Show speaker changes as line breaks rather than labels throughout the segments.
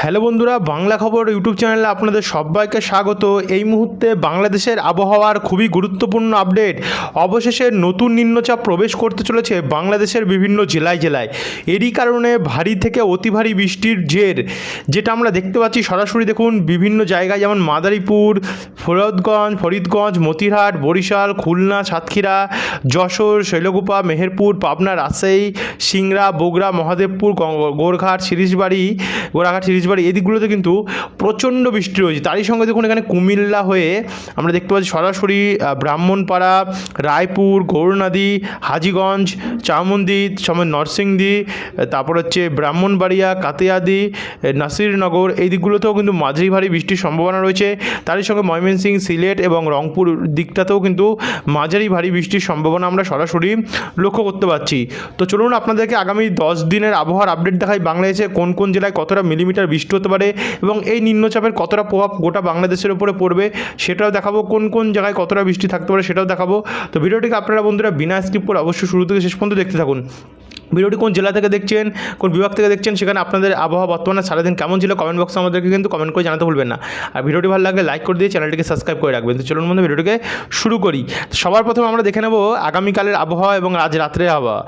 Hello বন্ধুরা, বাংলা খবর YouTube চ্যানেলে আপনাদের সবাইকে স্বাগত। এই মুহূর্তে বাংলাদেশের আবহাওয়ার খুবই গুরুত্বপূর্ণ আপডেট। অবশেষে নতুন নিম্নচাপ প্রবেশ করতে চলেছে বাংলাদেশের বিভিন্ন জেলায় জেলায়। এরই কারণে ভারী থেকে অতি ভারী বৃষ্টির জের, যেটা আমরা দেখতে পাচ্ছি সরাসরি দেখুন বিভিন্ন জায়গায়, যেমন মাদারীপুর, ফরিদগঞ্জ ফরিদগঞ্জ, মতিরহাট, বরিশাল, খুলনা, সাতক্ষীরা, যশোর, শৈলকুপা, মেহেরপুর, পাবনা, রাজশাহী, সিংড়া, বগুড়া, মহাদেবপুর, গং- গোরঘাট শিরিশবাড়ি শিরিশবাড়ি এদিকগুলোতে কিন্তু প্রচণ্ড বৃষ্টি রয়েছে। তারই সঙ্গে দেখুন এখানে কুমিল্লা হয়ে আমরা দেখতে পাচ্ছি সরাসরি ব্রাহ্মণপাড়া, রায়পুর, গৌরনদী, হাজিগঞ্জ চামন্দি সময় নরসিংদী তারপর হচ্ছে ব্রাহ্মণবাড়িয়া, কাতিয়াদি নাসিরনগর, এই দিকগুলোতেও কিন্তু মাঝারি ভারী বৃষ্টির সম্ভাবনা রয়েছে। তারই সঙ্গে ময়মনসিং, সিলেট এবং রংপুর দিকটাতেও কিন্তু মাঝারি ভারী বৃষ্টির সম্ভাবনা আমরা সরাসরি লক্ষ্য করতে পারছি। তো চলুন আপনাদেরকে আগামী দশ দিনের আবহাওয়ার আপডেট দেখাই। বাংলাদেশে কোন কোন জেলায় কতটা মিলিমিটার বৃষ্টি হতে পারে এবং এই নিম্নচাপের কতটা প্রভাব গোটা বাংলাদেশের উপরে পড়বে সেটাও দেখাবো, কোন কোন জায়গায় কতটা বৃষ্টি থাকতে পারে সেটাও দেখাবো। তো ভিডিওটিকে আপনারা বন্ধুরা বিনা স্কিপ করে অবশ্যই শুরু থেকে শেষ পর্যন্ত দেখতে থাকুন। ভিডিওটি কোন জেলা থেকে দেখছেন, কোন বিভাগ থেকে দেখছেন, সেখানে আপনাদের আবহাওয়া বর্তমানে সারাদিন কেমন ছিল কমেন্ট বক্সে আমাদেরকে কিন্তু কমেন্ট করে জানাতে ভুলবেন না। আর ভিডিওটি ভালো লাগলে লাইক করে দিয়ে চ্যানেলটিকে সাবস্ক্রাইব করে রাখবেন। তো চলুন বন্ধু, ভিডিওটিকে শুরু করি। সবার প্রথমে আমরা দেখে নেব আগামীকালের আবহাওয়া এবং আজ রাত্রের আবহাওয়া।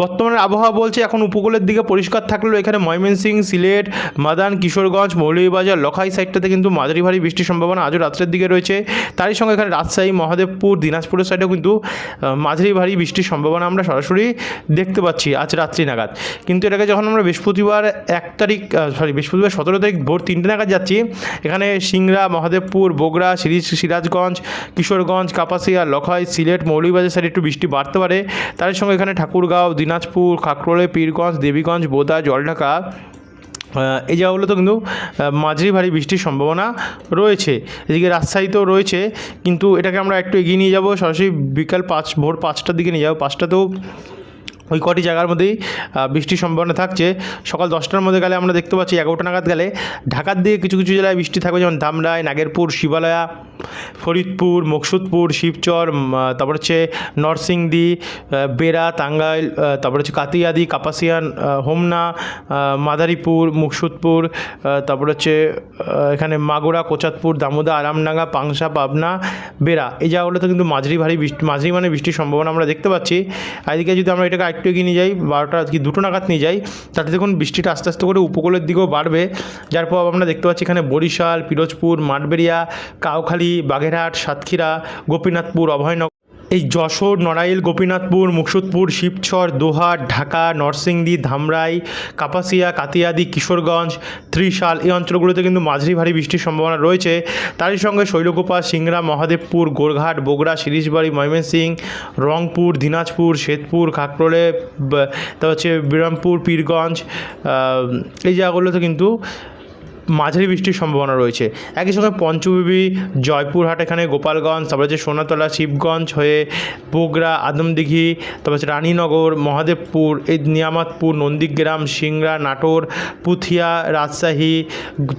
বর্তমানের আবহাওয়া বলছে এখন উপকূলের দিকে পরিষ্কার থাকলেও এখানে ময়মনসিং সিলেট, মাদান, কিশোরগঞ্জ, মৌলভীবাজার, লখাই সাইডটাতে কিন্তু মাঝারি ভারী বৃষ্টির সম্ভাবনা আজও রাত্রের দিকে রয়েছে। তারই সঙ্গে এখানে রাজশাহী, মহাদেবপুর, দিনাজপুরের সাইডেও কিন্তু মাঝারি ভারী বৃষ্টির সম্ভাবনা আমরা সরাসরি দেখতে পাচ্ছি। আজ রাত্রি নাগাদ। কিন্তু এটাকে যখন আমরা বৃহস্পতিবার এক তারিখ সরি বৃহস্পতিবার সতেরো তারিখ ভোর তিনটে নাগাদ যাচ্ছি, এখানে সিংড়া, মহাদেবপুর, বগুড়া, সিরিজ, সিরাজগঞ্জ, কিশোরগঞ্জ, কাপাসিয়া লখাই সিলেট, মৌলভীবাজার সাইডে একটু বৃষ্টি বাড়তে পারে। তার সঙ্গে এখানে ঠাকুরগাঁও, দিনাজপুর, খাকরোলে, পীরগঞ্জ, দেবীগঞ্জ, বোদা, জলঢাকা এই জায়গাগুলোতে কিন্তু মাঝারি ভারী বৃষ্টির সম্ভাবনা রয়েছে। এদিকে রাজশাহীতেও রয়েছে, কিন্তু এটাকে আমরা একটু এগিয়ে নিয়ে যাব। সরাসরি বিকাল পাঁচ, ভোর পাঁচটার দিকে নিয়ে যাব। পাঁচটাতেও ওই কটি জায়গার মধ্যেই বৃষ্টির সম্ভাবনা থাকছে। সকাল দশটার মধ্যে গেলে আমরা দেখতে পাচ্ছি এগারোটা নাগাদ গেলে ঢাকার দিকে কিছু কিছু জেলায় বৃষ্টি থাকবে, যেমন ধামরাই নাগেরপুর, শিবালয়া, ফরিদপুর, মকসুদপুর, শিবচর তারপর হচ্ছে নরসিংদী বেড়া, টাঙ্গাইল তারপর হচ্ছে কাতিয়াদি, কাপাসিয়ান হোমনা মাদারীপুর, মুকসুদপুর তারপর হচ্ছে এখানে মাগুরা, কোচাতপুর, দামোদা, আরামডাঙ্গা, পাংশা, পাবনা, বেড়া। এই জায়গাগুলোতে কিন্তু মাঝারি ভারী বৃষ্টি, মাঝারি মানে বৃষ্টির সম্ভাবনা আমরা দেখতে পাচ্ছি। এদিকে যদি আমরা এটাকে একটু এগিয়ে নিয়ে যাই, বারোটা কি দুটো নাগাদ নিয়ে যাই। তাতে দেখুন বৃষ্টিটা আস্তে আস্তে করে উপকূলের দিকেও বাড়বে, যার প্রভাব আমরা দেখতে পাচ্ছি এখানে বরিশাল, পিরোজপুর, মাঠবেড়িয়া, কাউখালী, বাগেরহাট, সাতক্ষীরা, গোপীনাথপুর, অভয়নগর। এই যশোর, নড়াইল, গোপীনাথপুর, মুকসুদপুর শিবচর দোহাট ঢাকা, নরসিংদী, ধামরাই, কাপাসিয়া, কাতিয়াদি, কিশোরগঞ্জ, ত্রিশাল এই অঞ্চলগুলোতে কিন্তু মাঝারি ভারী বৃষ্টির সম্ভাবনা রয়েছে। তারই সঙ্গে শৈলকুপা সিংড়া, মহাদেবপুর, গোরঘাট, বগুড়া শিরিশবাড়ি ময়মনসিংহ রংপুর, দিনাজপুর, শ্বেতপুর, খাকরোলে তারপর হচ্ছে বিরামপুর, পীরগঞ্জ এই জায়গাগুলোতে কিন্তু মাঝারি বৃষ্টির সম্ভাবনা রয়েছে। একই সঙ্গে পঞ্চবিবি জয়পুরহাট এখানে, গোপালগঞ্জ, তারপর হচ্ছে সোনাতলা, শিবগঞ্জ হয়ে বগুড়া, আদমদিঘি, তারপর হচ্ছে রানীনগর, মহাদেবপুর, এই নিয়ামতপুর, নন্দীগ্রাম, সিংড়া, নাটোর, পুথিয়া, রাজশাহী,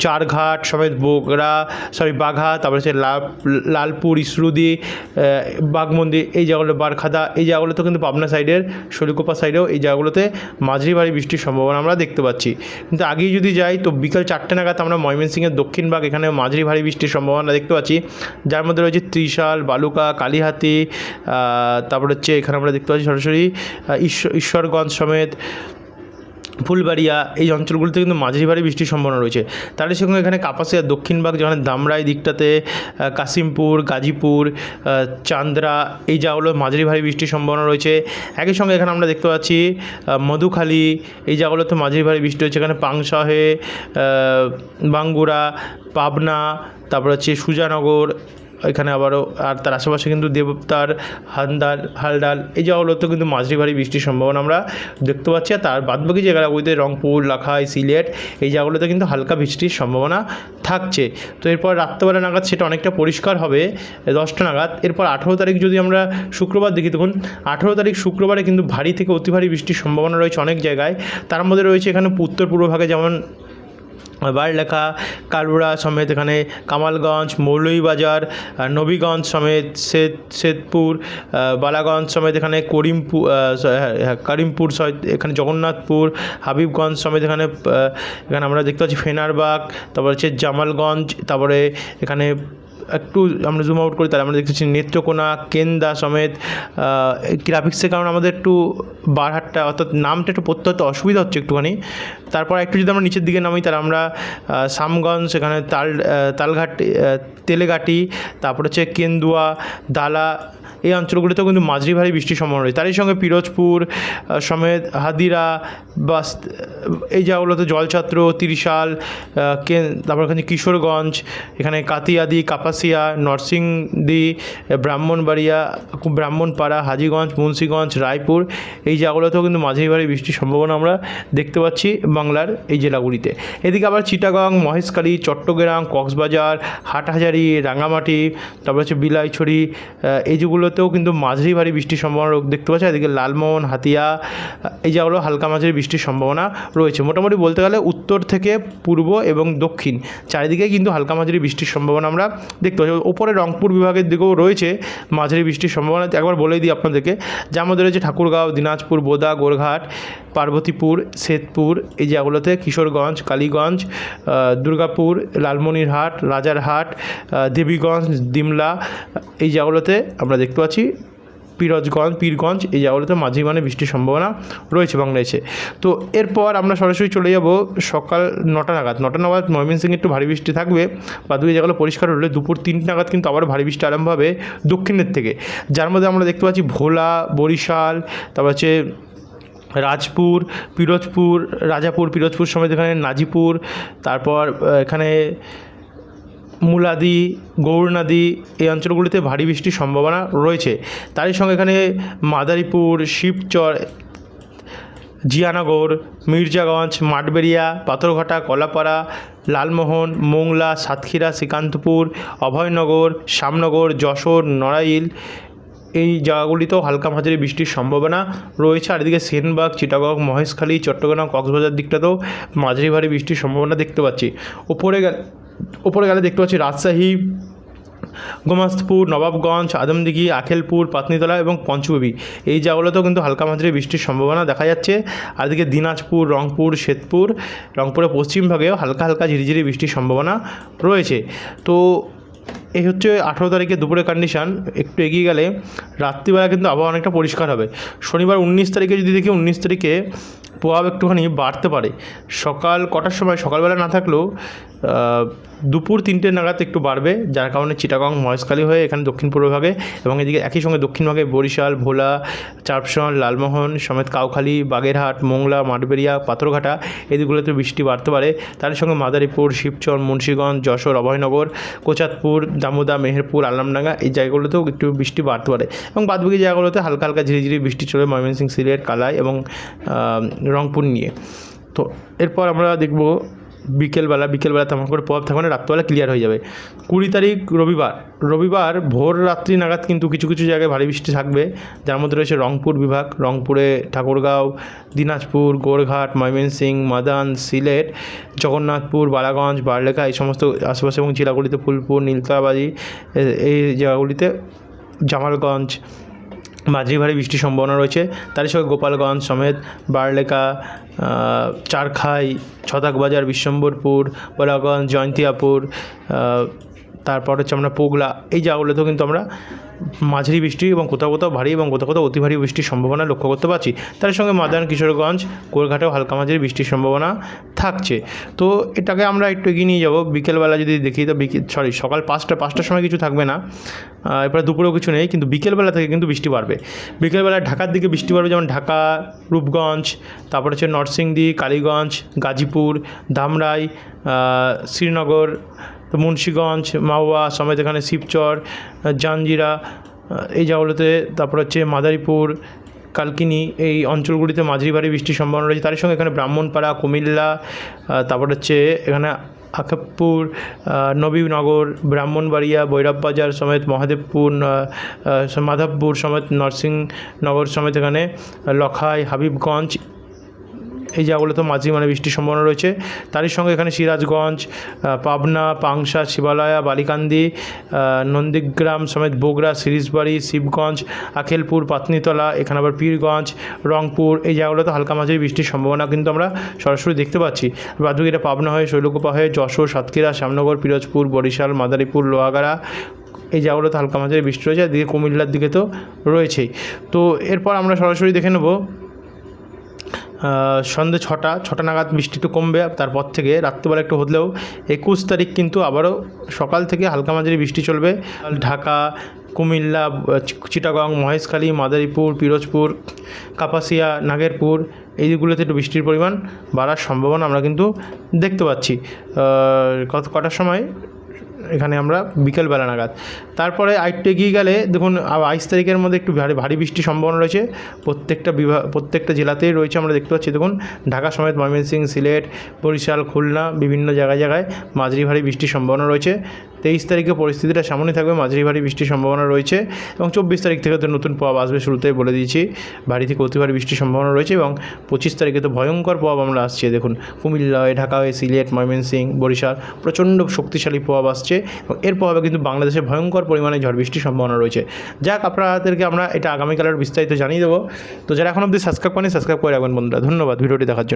চারঘাট সমেত বগুড়া সরি বাঘা, তারপর হচ্ছে লালপুর ইসরুদি বাঘমন্দির, এই জায়গাগুলো, বারখাদা, এই জায়গাগুলোতে কিন্তু পাবনা সাইডের শরিকোপা সাইডেও এই জায়গাগুলোতে মাঝারি ভারী বৃষ্টির সম্ভাবনা আমরা দেখতে পাচ্ছি। কিন্তু আগেই যদি যাই, তো বিকাল চারটে নাগাদ আমরা ময়মনসিংহের দক্ষিণ ভাগ, এখানে মাঝারি ভারী বৃষ্টির সম্ভাবনা দেখতে পাচ্ছি। যার মধ্যে রয়েছে ত্রিশাল, বালুকা, কালীহাতি তারপর হচ্ছে এখানে আমরা দেখতে পাচ্ছি সরাসরি ঈশ্বর ঈশ্বরগঞ্জ সমেত ফুলবাড়িয়া এই অঞ্চলগুলিতে কিন্তু মাঝারি ভারী বৃষ্টির সম্ভাবনা রয়েছে। তার সঙ্গে এখানে কাপাসিয়া দক্ষিণবাগ যেখানে দামরাই দিকটাতে কাশিমপুর গাজীপুর চান্দ্রা এই জায়গাগুলো মাঝারি ভারী বৃষ্টির সম্ভাবনা রয়েছে। একই সঙ্গে এখানে আমরা দেখতে পাচ্ছি মধুখালী এই জায়গাগুলোতে মাঝারি ভারী বৃষ্টি হচ্ছে। এখানে পাংশা আহ, বাঙ্গুরা পাবনা তারপর হচ্ছে সুজানগর এখানে আবারও, আর তার আশেপাশে কিন্তু দেবতার হান্দাল হালডাল, এই জায়গাগুলোতেও কিন্তু মাঝারি ভারী বৃষ্টির সম্ভাবনা আমরা দেখতে পাচ্ছি। আর তার বাদবাকি জায়গাগুলিতে রংপুর, লাখাই, সিলেট, এই জায়গাগুলোতে কিন্তু হালকা বৃষ্টির সম্ভাবনা থাকছে। তো এরপর রাত্রেবেলা নাগাদ সেটা অনেকটা পরিষ্কার হবে, দশটা নাগাদ। এরপর আঠেরো তারিখ যদি আমরা শুক্রবার দেখি, দেখুন, আঠেরো তারিখ শুক্রবারে কিন্তু ভারী থেকে অতি ভারী বৃষ্টির সম্ভাবনা রয়েছে অনেক জায়গায়। তার মধ্যে রয়েছে এখানে উত্তর পূর্ব ভাগে যেমন বারলেখা কালুড়া সমেত এখানে কামালগঞ্জ মৌলভীবাজার নবীগঞ্জ সমেত শ্বেত শ্বেতপুর বালাগঞ্জ সমেত এখানে করিমপুর হ্যাঁ, হ্যাঁ, করিমপুর সহিত এখানে জগন্নাথপুর হাবিবগঞ্জ সমেত এখানে এখানে আমরা দেখতে পাচ্ছি ফেনারবাগ তারপর হচ্ছে জামালগঞ্জ তারপরে এখানে একটু আমরা জুম আউট করি, তাহলে আমরা দেখতে পাচ্ছি নেত্রকোনা, কেন্দা সমেত গ্রাফিক্সের কারণে আমাদের একটু বারহাটটা, অর্থাৎ নামটা একটু পড়তে হতে অসুবিধা হচ্ছে একটুখানি। তারপর একটু যদি আমরা নিচের দিকে নামি, তাহলে আমরা সামগঞ্জ সেখানে তাল তালঘাট তেলেঘাটি, তারপর হচ্ছে কেন্দুয়া, দালা, এই অঞ্চলগুলিতেও কিন্তু মাঝারি ভারী বৃষ্টির সম্ভাবনা রয়েছে। তারই সঙ্গে পিরোজপুর সমেত হাদিরা, বাস, এই জায়গাগুলোতে জলছাত্র, তিরিশাল তারপর এখানে কিশোরগঞ্জ, এখানে কাতিয়াদি কাপাসিয়া নরসিংদী, ব্রাহ্মণবাড়িয়া, ব্রাহ্মণপাড়া, হাজিগঞ্জ, মুন্সীগঞ্জ, রায়পুর, এই জায়গাগুলোতেও কিন্তু মাঝারি ভারী বৃষ্টির সম্ভাবনা আমরা দেখতে পাচ্ছি বাংলার এই জেলাগুলিতে। এদিকে আবার চিটাগাং, মহেশখালী, চট্টগ্রাম, কক্সবাজার, হাটহাজারি রাঙামাটি তারপর হচ্ছে বিলাইছড়ি এই যেগুলোতেও কিন্তু মাঝারি ভারী বৃষ্টির সম্ভাবনা দেখতে পাচ্ছি। এদিকে লালমোহন, হাতিয়া এই জায়গাগুলো হালকা মাঝারি বৃষ্টির সম্ভাবনা রয়েছে। মোটামুটি বলতে গেলে উত্তর থেকে পূর্ব এবং দক্ষিণ চারিদিকে কিন্তু হালকা মাঝারি বৃষ্টির সম্ভাবনা আমরা দেখতে পাচ্ছি। ওপরে রংপুর বিভাগের দিকেও রয়েছে মাঝারি বৃষ্টির সম্ভাবনা। একবার বলেই দিই আপনাদেরকে, যার মধ্যে রয়েছে ঠাকুরগাঁও, দিনাজপুর, বোদা, গোরঘাট, পার্বতীপুর, শ্বেতপুর, এই জায়গাগুলোতে কিশোরগঞ্জ, কালীগঞ্জ দুর্গাপুর, লালমনিরহাট, রাজারহাট দেবীগঞ্জ দিমলা এই জায়গাগুলোতে আমরা দেখতে পাচ্ছি পিরোজগঞ্জ, পীরগঞ্জ, এই জায়গাগুলোতে মাঝে মানে বৃষ্টির সম্ভাবনা রয়েছে বাংলাদেশে তো এরপর আমরা সরাসরি চলে যাব সকাল নটা নাগাদ। নটা নাগাদ ময়মনসিংহে একটু ভারী বৃষ্টি থাকবে। বা দুই জায়গাগুলো পরিষ্কার হলে দুপুর তিনটে নাগাদ কিন্তু আবার ভারী বৃষ্টি আরম্ভ হবে দক্ষিণের থেকে। যার মধ্যে আমরা দেখতে পাচ্ছি ভোলা, বরিশাল, তারপর হচ্ছে রাজপুর, পিরোজপুর, রাজাপুর, পিরোজপুর সমেত এখানে নাজিপুর, তারপর এখানে মুলাদি গৌরনাদি এই অঞ্চলগুলিতে ভারী বৃষ্টির সম্ভাবনা রয়েছে। তারই সঙ্গে এখানে মাদারীপুর, শিবচর, জিয়ানগর, মির্জাগঞ্জ, মাঠবেড়িয়া, পাথরঘাটা, কলাপাড়া, লালমোহন, মোংলা, সাতক্ষীরা, শ্রীকান্তপুর, অভয়নগর শ্যামনগর যশোর, নড়াইল এই জায়গাগুলিতেও হালকা মাঝারি বৃষ্টির সম্ভাবনা রয়েছে। আর এদিকে সেনবাগ, চিটাগং, মহেশখালী, চট্টগ্রাম, কক্সবাজার দিকটাতেও মাঝারি ভারী বৃষ্টির সম্ভাবনা দেখতে পাচ্ছি। ওপরে ওপরে গেলে দেখতে পাচ্ছি রাজশাহী, গোমাস্তপুর, নবাবগঞ্জ, আদমদিঘি, আখেলপুর পাতনিতলা এবং পঞ্চবী এই জায়গাগুলোতেও কিন্তু হালকা মাত্রায় বৃষ্টির সম্ভাবনা দেখা যাচ্ছে। আর এদিকে দিনাজপুর, রংপুর শ্বেতপুর রংপুরের পশ্চিম ভাগেও হালকা হালকা ঝিরিঝিরি বৃষ্টির সম্ভাবনা রয়েছে। তো এই হচ্ছে আঠেরো তারিখে দুপুরের কন্ডিশান একটু এগিয়ে গেলে রাত্রিবেলা কিন্তু আবহাওয়া অনেকটা পরিষ্কার হবে। শনিবার উনিশ তারিখে যদি দেখি উনিশ তারিখে প্রভাব একটুখানি বাড়তে পারে। সকাল কটার সময় সকালবেলা না থাকলেও দুপুর তিনটে নাগাদ একটু বাড়বে, যার কারণে চিটাগং মহেশখালী হয়ে এখানে দক্ষিণ পূর্ব ভাগে এবং এদিকে একই সঙ্গে দক্ষিণ ভাগে বরিশাল, ভোলা চারপসন লালমোহন সমেত কাউখালী, বাগেরহাট, মোংলা, মাঠবেড়িয়া, পাথরঘাটা এদিকগুলোতে বৃষ্টি বাড়তে পারে। তার সঙ্গে মাদারীপুর, শিবচর, মুন্সীগঞ্জ, যশোর, অভয়নগর কোচাতপুর দামোদা, মেহেরপুর, আলমডাঙ্গা এই জায়গাগুলোতেও একটু বৃষ্টি বাড়তে পারে এবং বাদবাকি জায়গাগুলোতে হালকা হালকা ঝিরিঝিরি বৃষ্টি চলে ময়মনসিংহ, সিলেট, কালাই এবং রংপুর নিয়ে। তো এরপর আমরা দেখব বিকেলবেলা বিকেলবেলা তেমন করে প্রভাব থাকবে না, রাত্রবেলা ক্লিয়ার হয়ে যাবে। কুড়ি তারিখ রবিবার রবিবার ভোর রাত্রি নাগাদ কিন্তু কিছু কিছু জায়গায় ভারী বৃষ্টি থাকবে। যার মধ্যে রয়েছে রংপুর বিভাগ, রংপুরে ঠাকুরগাঁও, দিনাজপুর, গোরঘাট, ময়মনসিং, মাদান, সিলেট, জগন্নাথপুর, বালাগঞ্জ, বারলেখা এই সমস্ত আশেপাশে এবং জেলাগুলিতে ফুলপুর নীলতাবাড়ি এই জায়গাগুলিতে জামালগঞ্জ মাঝারি ভারী বৃষ্টির সম্ভাবনা রয়েছে। তারই সঙ্গে গোপালগঞ্জ সমেত বারলেখা চারখাই, ছতাকবাজার, বিশ্বম্বরপুর বলাগঞ্জ জয়ন্তিয়াপুর তারপর হচ্ছে আমরা পোগলা, এই জায়গাগুলোতেও কিন্তু আমরা মাঝারি বৃষ্টি এবং কোথাও কোথাও ভারী এবং কোথাও কোথাও অতি ভারী বৃষ্টির সম্ভাবনা লক্ষ্য করতে পারছি। তার সঙ্গে মাদান কিশোরগঞ্জ কোরঘাটেও হালকা মাঝারি বৃষ্টির সম্ভাবনা থাকছে। তো এটাকে আমরা একটু এগিয়ে নিয়ে যাব। বিকেলবেলা যদি দেখি তো সরি সকাল পাঁচটা, পাঁচটার সময় কিছু থাকবে না। এরপরে দুপুরেও কিছু নেই, কিন্তু বিকেলবেলা থেকে কিন্তু বৃষ্টি বাড়বে। বিকেলবেলা ঢাকার দিকে বৃষ্টি বাড়বে, যেমন ঢাকা, রূপগঞ্জ, তারপর হচ্ছে নরসিংদী, কালীগঞ্জ, গাজীপুর ধামরাই শ্রীনগর তো মুন্সীগঞ্জ মাওয়া সমেত এখানে শিবচর জাঞ্জিরা এই জায়গাগুলোতে তারপর হচ্ছে মাদারীপুর কালকিনি এই অঞ্চলগুলিতে মাঝারি ভারী বৃষ্টির সম্ভাবনা রয়েছে। তার সঙ্গে এখানে ব্রাহ্মণপাড়া কুমিল্লা তারপর হচ্ছে এখানে আহ, নবীনগর ব্রাহ্মণবাড়িয়া ভৈরববাজার সমেত মহাদেবপুর মাধবপুর সমেত নরসিংনগর সমেত এখানে লখাই হাবিবগঞ্জ এই জায়গাগুলোতে মাঝি মানে বৃষ্টির সম্ভাবনা রয়েছে। তারই সঙ্গে এখানে সিরাজগঞ্জ পাবনা, পাংশা, শিবালয়া, বালিকান্দি নন্দীগ্রাম সমেত বগুড়া, সিরিজবাড়ি, শিবগঞ্জ, আখেলপুর, পাতনিতলা, এখানে আবার পীরগঞ্জ, রংপুর এই জায়গাগুলোতে হালকা মাঝারি বৃষ্টির সম্ভাবনা কিন্তু আমরা সরাসরি দেখতে পাচ্ছি। বাদুক এটা পাবনা হয়ে, শৈলকুপা হয়ে, যশোর, সাতক্ষীরা, শ্যামনগর, পিরোজপুর, বরিশাল, মাদারীপুর, লোহাগাড়া এই জায়গাগুলোতে হালকা মাঝারি বৃষ্টি রয়েছে। আর দিকে কুমিল্লার দিকে তো রয়েছেই। তো এরপর আমরা সরাসরি দেখে নেব সন্ধে ছটা ছটা নাগাদ বৃষ্টি একটু কমবে, তারপর থেকে রাত্রিবেলা একটু হলেও একুশ তারিখ কিন্তু আবারও সকাল থেকে হালকা মাঝারি বৃষ্টি চলবে। ঢাকা, কুমিল্লা, চিটাগং, মহেশখালী, মাদারীপুর, পিরোজপুর, কাপাসিয়া, নাগেরপুর এইগুলোতে একটু বৃষ্টির পরিমাণ বাড়ার সম্ভাবনা আমরা কিন্তু দেখতে পাচ্ছি। কত কটার সময়? এখানে আমরা বিকেলবেলা নাগাদ। তারপরে আরেকটু এগিয়ে গেলে দেখুন বাইশ তারিখের মধ্যে একটু ভারী ভারী বৃষ্টির সম্ভাবনা রয়েছে। প্রত্যেকটা বিভাগ প্রত্যেকটা জেলাতেই রয়েছে, আমরা দেখতে পাচ্ছি। দেখুন, ঢাকা সমেত ময়মনসিংহ, সিলেট, বরিশাল, খুলনা, বিভিন্ন জায়গায় জায়গায় মাঝারি ভারী বৃষ্টির সম্ভাবনা রয়েছে। তেইশ তারিখে পরিস্থিতিটা সামনে থাকবে, মাঝারি ভারী বৃষ্টির সম্ভাবনা রয়েছে এবং চব্বিশ তারিখ থেকে তো নতুন প্রভাব আসবে শুরুতেই বলে দিয়েছি। ভারী থেকে অতি ভারী বৃষ্টির সম্ভাবনা রয়েছে এবং পঁচিশ তারিখে তো ভয়ঙ্কর প্রভাব আমরা আসছে। দেখুন কুমিল্লা হয়ে ঢাকা হয়ে সিলেট, ময়মনসিংহ, বরিশাল, প্রচণ্ড শক্তিশালী প্রভাব আসছে। এর প্রভাবে কিন্তু বাংলাদেশে ভয়ঙ্কর পরিমাণে ঝড় বৃষ্টির সম্ভাবনা রয়েছে। যাক আপনাদেরকে আমরা এটা আগামীকালের বিস্তারিত জানিয়ে দেবো। তো যারা এখন অবধি সাবস্ক্রাইব করেনি সাবস্ক্রাইব করে রাখবেন বন্ধুরা। ধন্যবাদ ভিডিওটি দেখার জন্য।